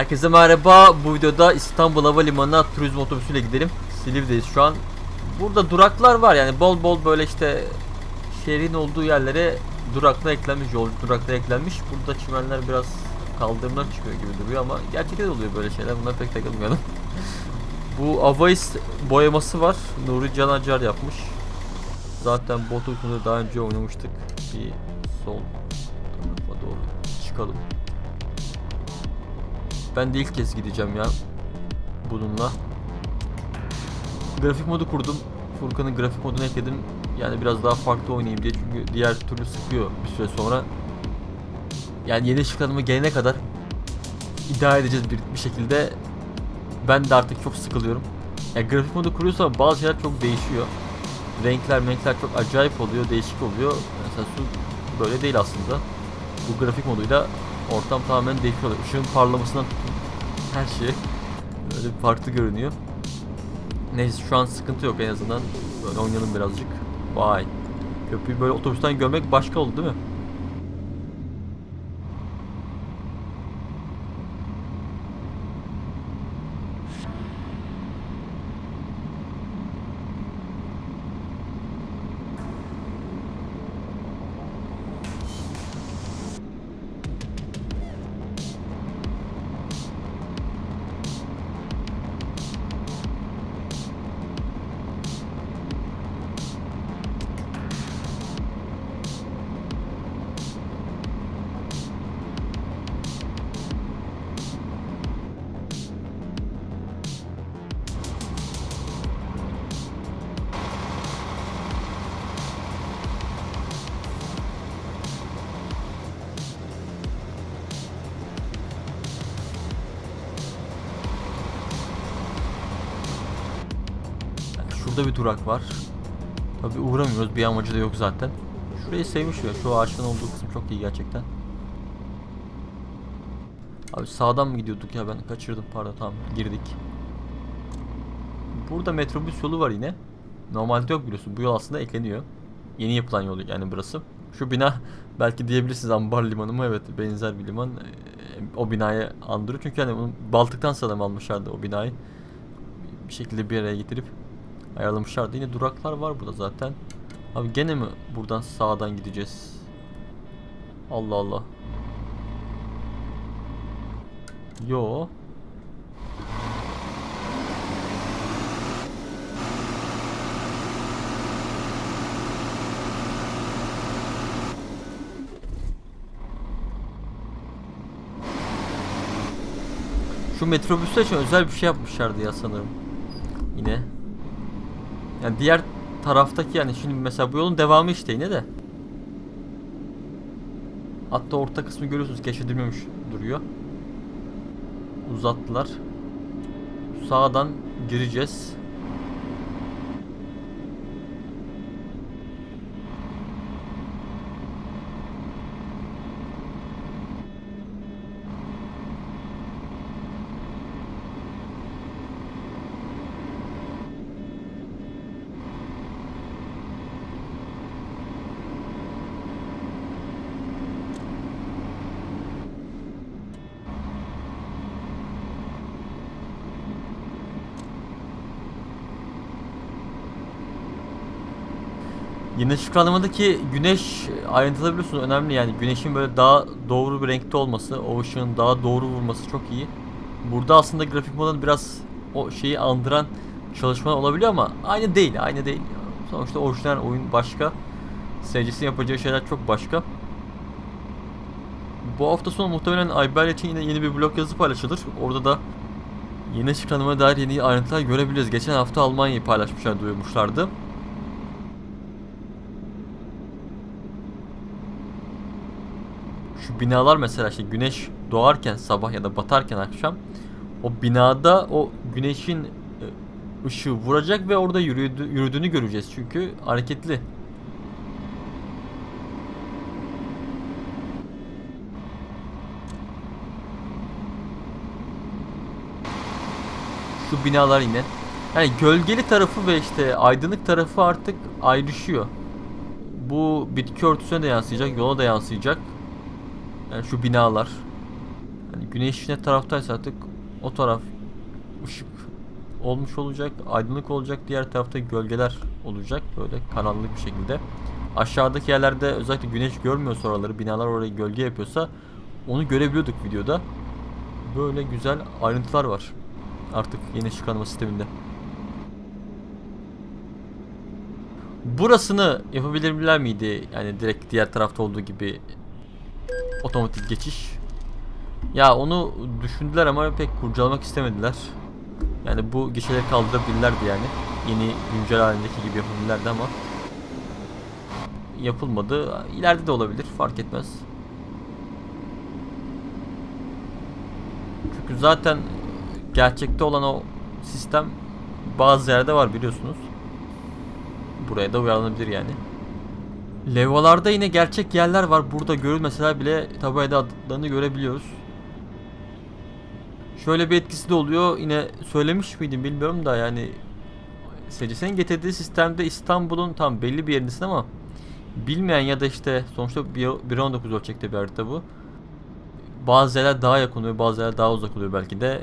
Herkese merhaba. Bu videoda İstanbul Havalimanı'na turizm otobüsüyle gidelim. Silivri'deyiz şu an. Burada duraklar var yani bol bol böyle işte şehrin olduğu yerlere duraklar eklenmiş, yolcu duraklar eklenmiş. Burada çimenler biraz kaldırımlar çıkıyor gibi duruyor ama gerçekten oluyor böyle şeyler. Bunlar pek takılmayalım. Bu Avais boyaması var. Nuri Can Acar yapmış. Zaten bu otobüsünde daha önce oynamıştık. Bir sol tarafa doğru çıkalım. Ben de ilk kez gideceğim ya bununla. Grafik modu kurdum. Furkan'ın grafik modunu ekledim. Yani biraz daha farklı oynayayım diye çünkü diğer türlü sıkıyor bir süre sonra. Yani yeni çıkanımı gelene kadar idare edeceğiz bir, bir şekilde. Ben de artık çok sıkılıyorum. Yani grafik modu kuruyorsa bazı şeyler çok değişiyor. Renkler, renkler çok acayip oluyor, değişik oluyor. Mesela su böyle değil aslında. Bu grafik moduyla ortam tamamen değişiyor. Işığın parlamasından her şey böyle bir farklı görünüyor. Neyse şu an sıkıntı yok en azından. Böyle oynayalım birazcık. Vay. Köprüyü böyle otobüsten görmek başka oldu değil mi? Şurada bir durak var. Tabi uğramıyoruz bir amacı da yok zaten. Şurayı sevmiş ya. Şu ağaçtan olduğu kısım çok iyi gerçekten. Abi sağdan mı gidiyorduk ya ben kaçırdım pardon tamam girdik. Burada metrobüs yolu var yine. Normalde yok biliyorsun bu yol aslında ekleniyor. Yeni yapılan yol yani burası. Şu bina belki diyebilirsiniz ambar limanı mı? Evet benzer bir liman. Ee, O binayı andırıyor çünkü hani Baltık'tan sanırım almışlardı o binayı. Bir şekilde bir araya getirip ayarlamışlardı. Yine duraklar var burada zaten. Abi gene mi buradan sağdan gideceğiz? Allah Allah. Yo. Şu metrobüsler için özel bir şey yapmışlardı ya sanırım. Yine. Yani diğer taraftaki yani şimdi mesela bu yolun devamı işte yine de. Hatta orta kısmı görüyorsunuz keşfedilmemiş duruyor. Uzattılar. Sağdan gireceğiz. Yine şükranlamadaki güneş ayrıntıları biliyorsunuz önemli yani güneşin böyle daha doğru bir renkte olması, o ışığın daha doğru vurması çok iyi. Burada aslında grafik model biraz o şeyi andıran çalışmalar olabiliyor ama aynı değil, aynı değil. Sonuçta orijinal oyun başka. Seyircisinin yapacağı şeyler çok başka. Bu hafta sonu muhtemelen Ayber için yine yeni bir blog yazı paylaşılır. Orada da yeni çıkanıma dair yeni ayrıntılar görebiliriz. Geçen hafta Almanya'yı paylaşmışlar, duyurmuşlardı. Şu binalar mesela işte güneş doğarken sabah ya da batarken akşam o binada o güneşin e, ışığı vuracak ve orada yürüdü, yürüdüğünü göreceğiz çünkü hareketli. Şu binalar yine. Yani gölgeli tarafı ve işte aydınlık tarafı artık ayrışıyor. Bu bitki örtüsüne de yansıyacak, yola da yansıyacak. Yani şu binalar. Hani güneş ne taraftaysa artık o taraf ışık olmuş olacak, aydınlık olacak. Diğer tarafta gölgeler olacak böyle karanlık bir şekilde. Aşağıdaki yerlerde özellikle güneş görmüyorsa oraları, binalar orayı gölge yapıyorsa onu görebiliyorduk videoda. Böyle güzel ayrıntılar var artık yeni hanımı sisteminde. Burasını yapabilirler miydi? Yani direkt diğer tarafta olduğu gibi otomatik geçiş. Ya onu düşündüler ama pek kurcalamak istemediler. Yani bu gişeleri kaldırabilirlerdi yani. Yeni güncel halindeki gibi yapabilirlerdi ama yapılmadı. İleride de olabilir fark etmez. Çünkü zaten gerçekte olan o sistem bazı yerde var biliyorsunuz. Buraya da uyarlanabilir yani. Levhalarda yine gerçek yerler var. Burada görülmeseler bile tabelada adlarını görebiliyoruz. Şöyle bir etkisi de oluyor. Yine söylemiş miydim bilmiyorum da yani SCS'nin getirdiği sistemde İstanbul'un tam belli bir yerindesin ama bilmeyen ya da işte sonuçta 1.19 ölçekte bir harita bu. Bazı yerler daha yakın oluyor, bazı yerler daha uzak oluyor belki de.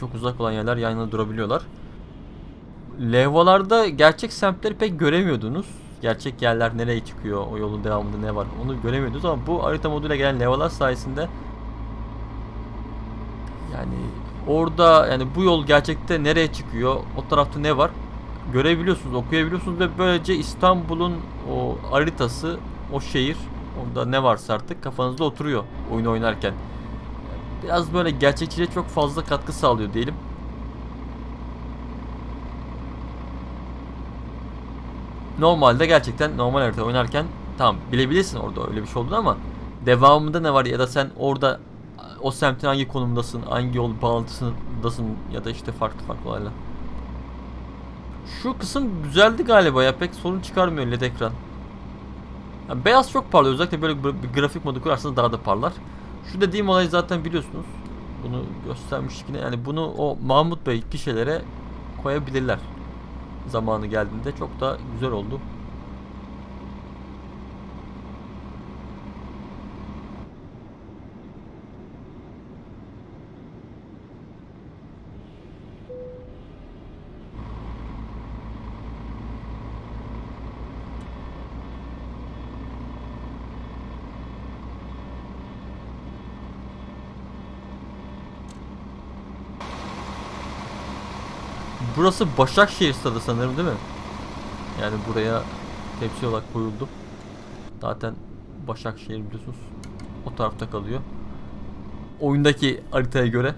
Çok uzak olan yerler yan yana durabiliyorlar. Levhalarda gerçek semtleri pek göremiyordunuz. Gerçek yerler nereye çıkıyor, o yolun devamında ne var onu göremiyordunuz ama bu harita moduyla gelen levhalar sayesinde yani orada yani bu yol gerçekte nereye çıkıyor, o tarafta ne var görebiliyorsunuz, okuyabiliyorsunuz ve böylece İstanbul'un o haritası, o şehir, orada ne varsa artık kafanızda oturuyor oyun oynarken. Biraz böyle gerçekçiliğe çok fazla katkı sağlıyor diyelim. Normalde gerçekten normal harita oynarken tamam bilebilirsin orada öyle bir şey olduğunu ama devamında ne var ya da sen orada o semtin hangi konumdasın, hangi yol bağlantısındasın ya da işte farklı farklı olaylar. Şu kısım güzeldi galiba ya pek sorun çıkarmıyor led ekran. Yani beyaz çok parlıyor özellikle böyle bir grafik modu kurarsanız daha da parlar. Şu dediğim olayı zaten biliyorsunuz. Bunu göstermiştik yine. Yani bunu o Mahmut Bey kişilere koyabilirler. Zamanı geldiğinde çok da güzel oldu. Burası Başakşehir stadı sanırım değil mi? Yani buraya tepsi olarak koyuldu. Zaten Başakşehir biliyorsunuz o tarafta kalıyor. Oyundaki haritaya göre.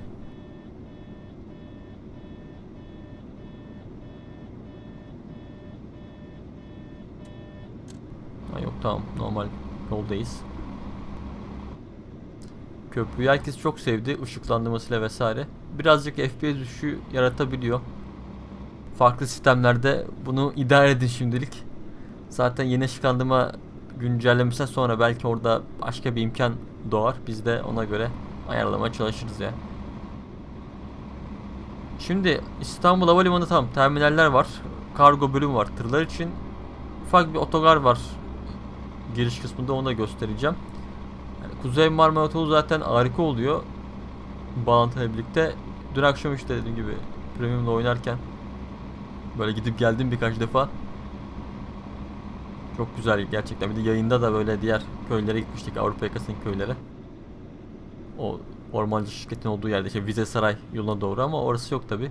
Ha yok tamam normal yoldayız. Köprüyü herkes çok sevdi ışıklandırmasıyla vesaire. Birazcık FPS düşüşü yaratabiliyor farklı sistemlerde bunu idare edin şimdilik. Zaten yeni ışıklandırma güncellemesinden sonra belki orada başka bir imkan doğar. Biz de ona göre ayarlamaya çalışırız ya. Şimdi İstanbul Havalimanı tam terminaller var. Kargo bölüm var tırlar için. Ufak bir otogar var. Giriş kısmında onu da göstereceğim. Yani Kuzey Marmara Otoyolu zaten harika oluyor. Bağlantıyla birlikte. Dün akşam işte dediğim gibi Premium'la oynarken Böyle gidip geldim birkaç defa. Çok güzel gerçekten. Bir de yayında da böyle diğer köylere gitmiştik. Avrupa yakasındaki köylere. O ormancı şirketin olduğu yerde işte Vize Saray yoluna doğru ama orası yok tabi.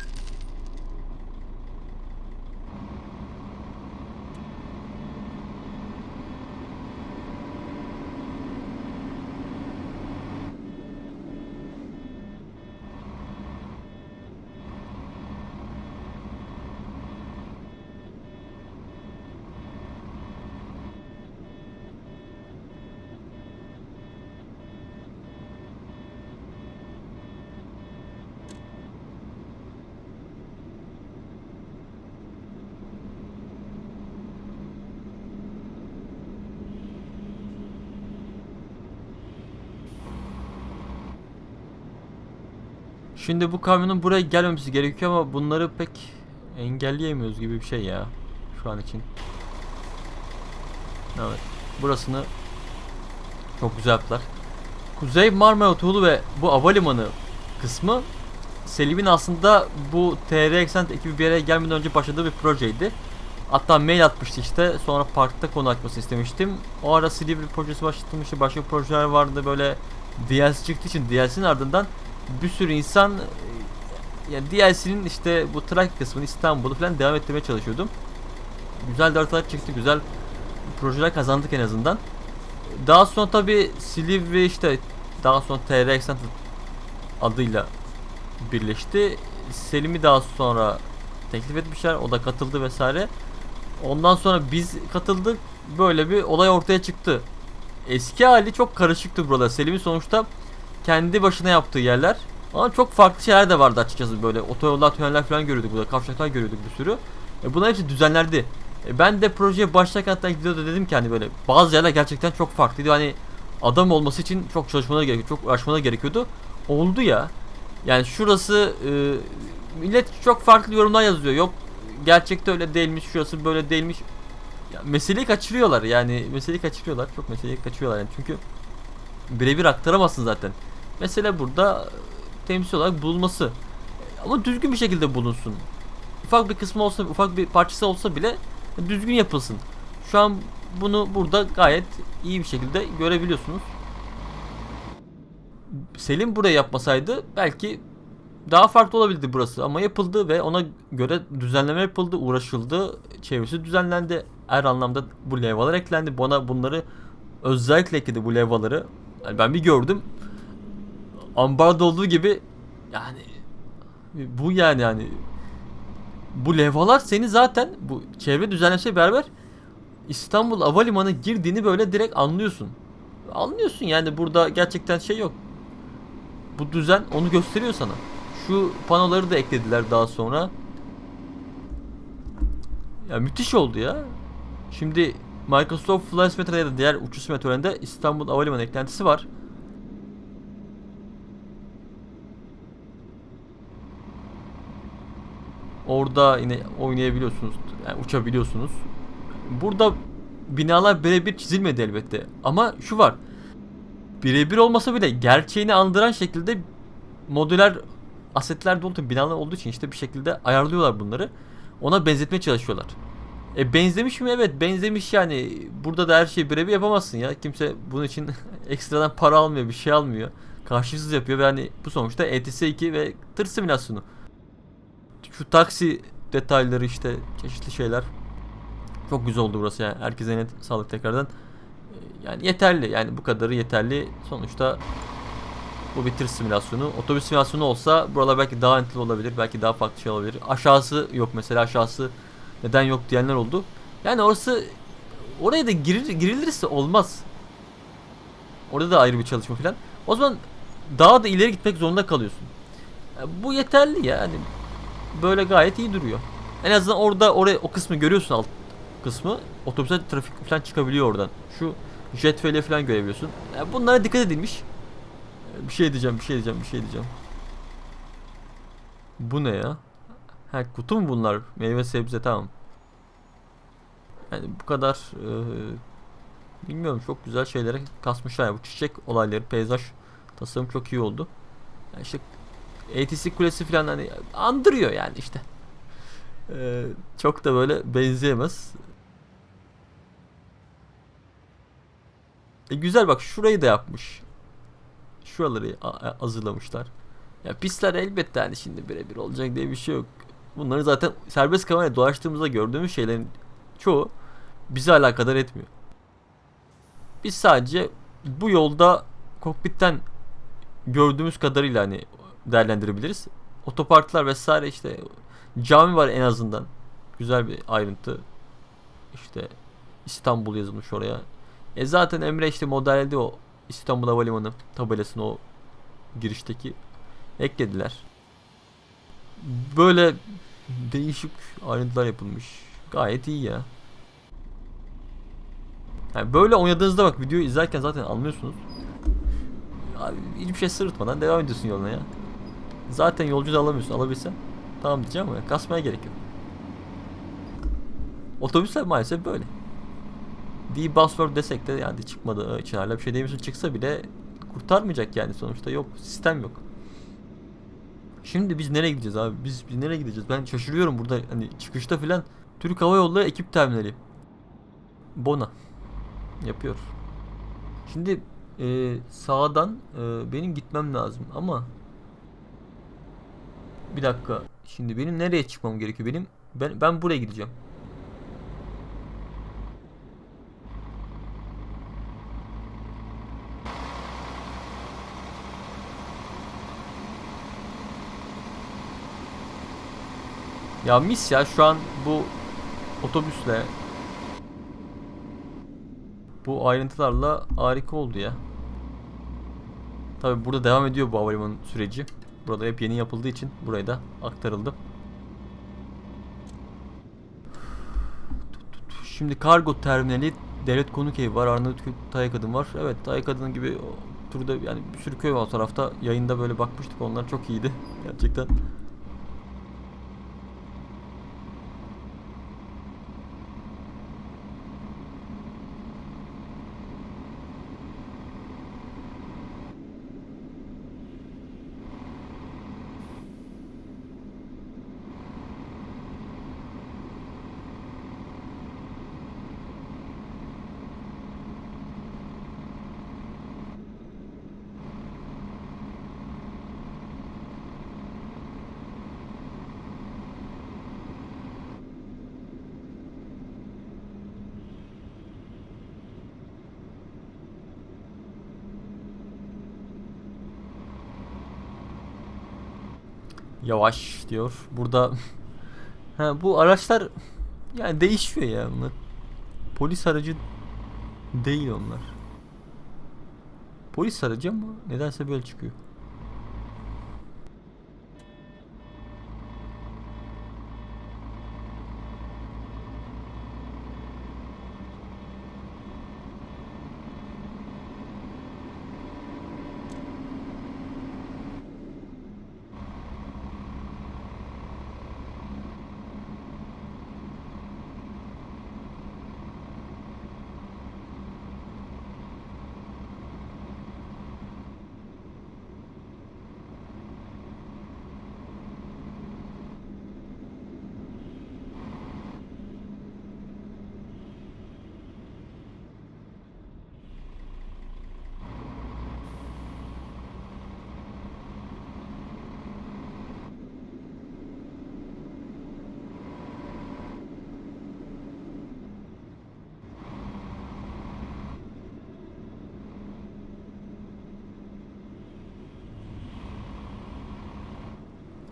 Şimdi bu kamyonun buraya gelmemesi gerekiyor ama bunları pek engelleyemiyoruz gibi bir şey ya şu an için. Evet. Burasını çok güzel yaptılar. Kuzey Marmara Otoyolu ve bu havalimanı kısmı Selim'in aslında bu TR Exent ekibi bir araya gelmeden önce başladığı bir projeydi. Hatta mail atmıştı işte. Sonra parkta konu açmasını istemiştim. O ara Silivri projesi başlatılmıştı. Başka projeler vardı böyle DLC çıktığı için DLC'nin ardından bir sürü insan e, yani DLC'nin işte bu Trakya kısmını İstanbul'u falan devam ettirmeye çalışıyordum. Güzel haritalar çıktı. Güzel projeler kazandık en azından. Daha sonra tabi Silivri işte daha sonra TR Extent adıyla birleşti. Selim'i daha sonra teklif etmişler. O da katıldı vesaire. Ondan sonra biz katıldık. Böyle bir olay ortaya çıktı. Eski hali çok karışıktı buralar. Selim'in sonuçta kendi başına yaptığı yerler. Ama çok farklı şeyler de vardı açıkçası böyle. Otoyollar, tüneller falan görüyorduk burada. Kavşaklar görüyorduk bir sürü. E bunlar hepsi düzenlerdi. E ben de projeye başlarken hatta videoda dedim ki hani böyle bazı yerler gerçekten çok farklıydı. Hani adam olması için çok çalışmaları gerekiyor, çok uğraşmaları gerekiyordu. Oldu ya. Yani şurası e, millet çok farklı yorumlar yazıyor. Yok gerçekte öyle değilmiş, şurası böyle değilmiş. Ya, meseleyi kaçırıyorlar yani meseleyi kaçırıyorlar. Çok meseleyi kaçırıyorlar yani çünkü birebir aktaramazsın zaten. Mesele burada e, temsil olarak bulunması. Ama düzgün bir şekilde bulunsun. Ufak bir kısmı olsa, ufak bir parçası olsa bile düzgün yapılsın. Şu an bunu burada gayet iyi bir şekilde görebiliyorsunuz. Selim burayı yapmasaydı belki daha farklı olabilirdi burası ama yapıldı ve ona göre düzenleme yapıldı, uğraşıldı, çevresi düzenlendi. Her anlamda bu levhalar eklendi. Bana bunları özellikle ekledi bu levhaları. Yani ben bir gördüm. Ambarda olduğu gibi yani bu yani yani bu levhalar seni zaten bu çevre düzenlemesiyle beraber İstanbul Havalimanı girdiğini böyle direkt anlıyorsun. Anlıyorsun yani burada gerçekten şey yok. Bu düzen onu gösteriyor sana. Şu panoları da eklediler daha sonra. Ya müthiş oldu ya. Şimdi Microsoft Flight Simulator'da ya da diğer uçuş simülatörlerinde İstanbul Havalimanı eklentisi var. Orada yine oynayabiliyorsunuz. Yani uçabiliyorsunuz. Burada binalar birebir çizilmedi elbette. Ama şu var. Birebir olmasa bile gerçeğini andıran şekilde modüler asetler dolu binalar olduğu için işte bir şekilde ayarlıyorlar bunları. Ona benzetmeye çalışıyorlar. E benzemiş mi? Evet benzemiş yani. Burada da her şeyi birebir yapamazsın ya. Kimse bunun için ekstradan para almıyor, bir şey almıyor. Karşılıksız yapıyor ve hani bu sonuçta ETS 2 ve tır simülasyonu. Şu taksi detayları işte çeşitli şeyler. Çok güzel oldu burası yani. Herkese net sağlık tekrardan. E, Yani yeterli. Yani bu kadarı yeterli. Sonuçta bu bir tır simülasyonu. Otobüs simülasyonu olsa buralar belki daha entry olabilir. Belki daha farklı şey olabilir. Aşağısı yok mesela. Aşağısı neden yok diyenler oldu. Yani orası oraya da girir, girilirse olmaz. Orada da ayrı bir çalışma falan. O zaman daha da ileri gitmek zorunda kalıyorsun. Bu yeterli ya. Yani böyle gayet iyi duruyor. En azından orada oraya o kısmı görüyorsun alt kısmı. Otobüse trafik falan çıkabiliyor oradan. Şu jetveli falan görebiliyorsun. Ya bunlara dikkat edilmiş. Bir şey diyeceğim, bir şey diyeceğim, bir şey diyeceğim. Bu ne ya? Ha kutu mu bunlar? Meyve sebze tamam. Yani bu kadar eee, bilmiyorum çok güzel şeylere kasmışlar. Bu çiçek olayları, peyzaj tasarım çok iyi oldu. Yani işte ATC kulesi falan hani andırıyor yani işte. Eee, çok da böyle benzeyemez. E güzel bak şurayı da yapmış. Şuraları hazırlamışlar. Ya pistler elbette hani şimdi birebir olacak diye bir şey yok. Bunları zaten serbest kamerayla dolaştığımızda gördüğümüz şeylerin çoğu bizi alakadar etmiyor. Biz sadece bu yolda kokpitten gördüğümüz kadarıyla hani değerlendirebiliriz. Otoparklar vesaire işte cami var en azından. Güzel bir ayrıntı. İşte İstanbul yazılmış oraya. E zaten Emre işte modelledi o İstanbul Havalimanı tabelasını o girişteki eklediler. Böyle değişik ayrıntılar yapılmış. Gayet iyi ya. Yani böyle oynadığınızda bak videoyu izlerken zaten anlıyorsunuz. Abi hiçbir şey sırıtmadan devam ediyorsun yoluna ya. Zaten yolcu da alamıyorsun. Alabilsen tamam diyeceğim ama kasmaya gerek yok. Otobüsler maalesef böyle. D-Buzzword desek de yani çıkmadığı için hala bir şey demiyorsun. Çıksa bile kurtarmayacak yani sonuçta yok. Sistem yok. Şimdi biz nereye gideceğiz abi? Biz, biz nereye gideceğiz? Ben şaşırıyorum burada hani çıkışta filan Türk Hava Yolları ekip terminali. Bona yapıyor. Şimdi e, sağdan e, benim gitmem lazım ama bir dakika. Şimdi benim nereye çıkmam gerekiyor? Benim ben ben buraya gideceğim. Ya mis ya şu an bu otobüsle bu ayrıntılarla harika oldu ya. Tabi burada devam ediyor bu havalimanı süreci. Burada hep yeni yapıldığı için buraya da aktarıldı. Şimdi kargo terminali, devlet konuk evi var, Arnavutköy Tayyakadın var. Evet Tayyakadın gibi turda yani bir sürü köy var o tarafta. Yayında böyle bakmıştık onlar çok iyiydi gerçekten. Yavaş diyor. Burada ha, bu araçlar yani değişiyor ya bunlar. Polis aracı değil onlar. Polis aracı ama nedense böyle çıkıyor.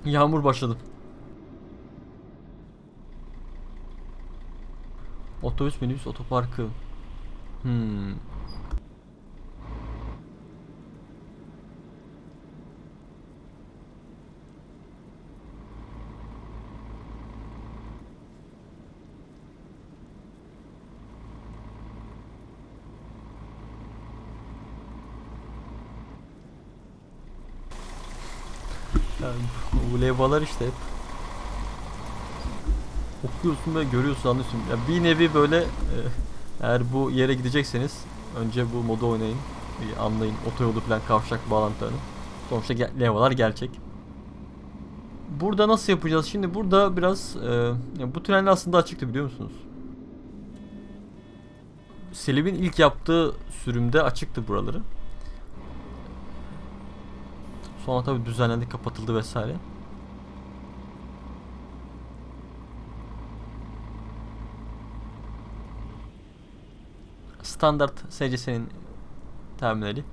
Yağmur başladı. Otobüs minibüs otoparkı. Hmm. Yani bu levhalar işte hep okuyorsun ve görüyorsun anlıyorsun. Ya bir nevi böyle e, eğer bu yere gidecekseniz önce bu modu oynayın. Bir anlayın otoyolu falan kavşak bağlantılarını. Sonuçta ge- levhalar gerçek. Burada nasıl yapacağız? Şimdi burada biraz e, bu tünel aslında açıktı biliyor musunuz? Selim'in ilk yaptığı sürümde açıktı buraları. Sonra tabii düzenlendi, kapatıldı vesaire. Standart SCS'nin terminali.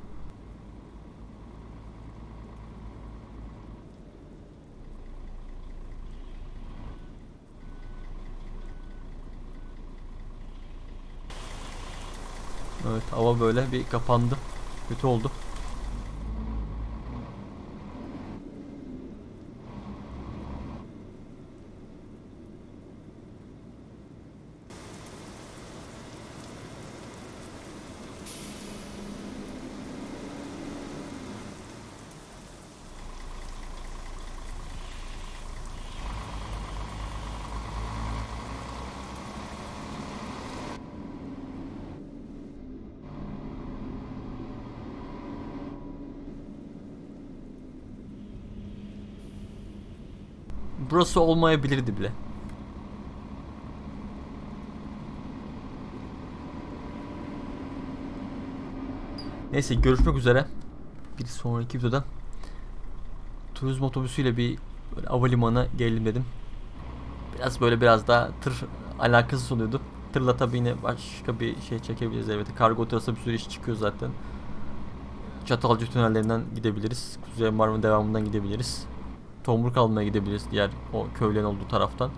Evet hava böyle bir kapandı. Kötü oldu. Burası olmayabilirdi bile. Neyse görüşmek üzere. Bir sonraki videoda turizm otobüsüyle bir böyle havalimanına gelelim dedim. Biraz böyle biraz daha tır alakasız oluyordu. Tırla tabi yine başka bir şey çekebiliriz evet. Kargo tırası bir sürü iş çıkıyor zaten. Çatalca tünellerinden gidebiliriz. Kuzey Marmara devamından gidebiliriz. Tomruk almaya gidebiliriz diğer o köylerin olduğu taraftan.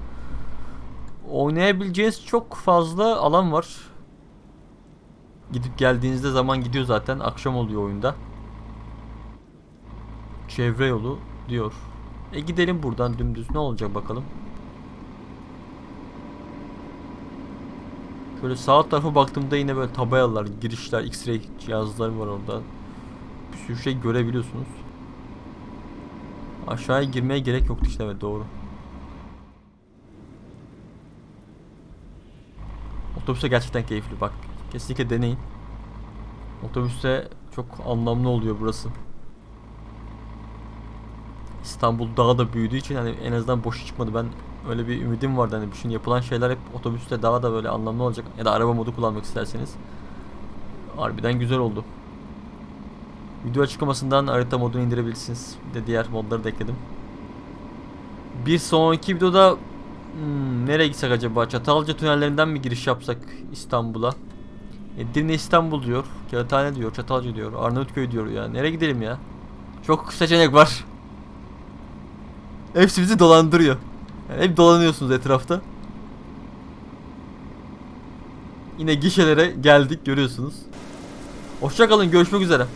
Oynayabileceğiniz çok fazla alan var. Gidip geldiğinizde zaman gidiyor zaten. Akşam oluyor oyunda. Çevre yolu diyor. E gidelim buradan dümdüz. Ne olacak bakalım. Şöyle sağ tarafa baktığımda yine böyle tabelalar, girişler, X-ray cihazları var orada. Bir sürü şey görebiliyorsunuz. Aşağıya girmeye gerek yoktu işte evet doğru. Otobüse gerçekten keyifli bak. Kesinlikle deneyin. Otobüste çok anlamlı oluyor burası. İstanbul daha da büyüdüğü için hani en azından boşu çıkmadı. Ben öyle bir ümidim vardı hani bütün yapılan şeyler hep otobüste daha da böyle anlamlı olacak ya da araba modu kullanmak isterseniz. Harbiden güzel oldu. Video açıklamasından harita modunu indirebilirsiniz. Bir de diğer modları da ekledim. Bir sonraki videoda hmm, nereye gitsek acaba? Çatalca tünellerinden mi giriş yapsak İstanbul'a? Edirne İstanbul diyor. Kağıthane diyor. Çatalca diyor. Arnavutköy diyor ya. Nereye gidelim ya? Çok seçenek var. Hepsi bizi dolandırıyor. Yani hep dolanıyorsunuz etrafta. Yine gişelere geldik görüyorsunuz. Hoşçakalın görüşmek üzere.